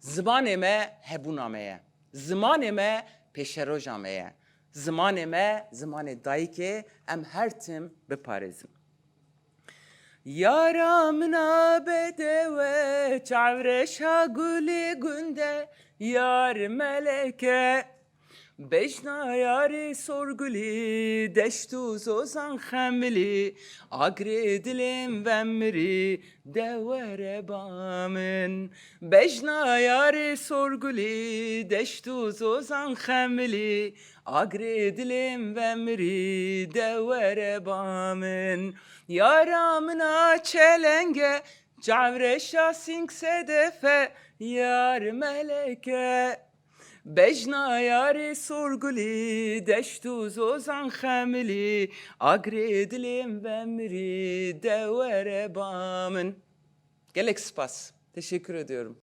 Zimanê me hebûna me ye. Zimanê me em her tim biparêzin. Yara mina bedewe çavreşa gülü günde yar meleke Beşna yari sorguli deştu zozan xemli Agri dilim vemri devere bamın Beşna yari sorguli deştu zozan xemli Agri dilim vemri devere bamın Yaramına çelenge Cavreşa sink sedefe Yar meleke Bejna yari sorguli Deştu zozan xemli Agri dilim vemri Devere bamın Gelek spas. Teşekkür ediyorum.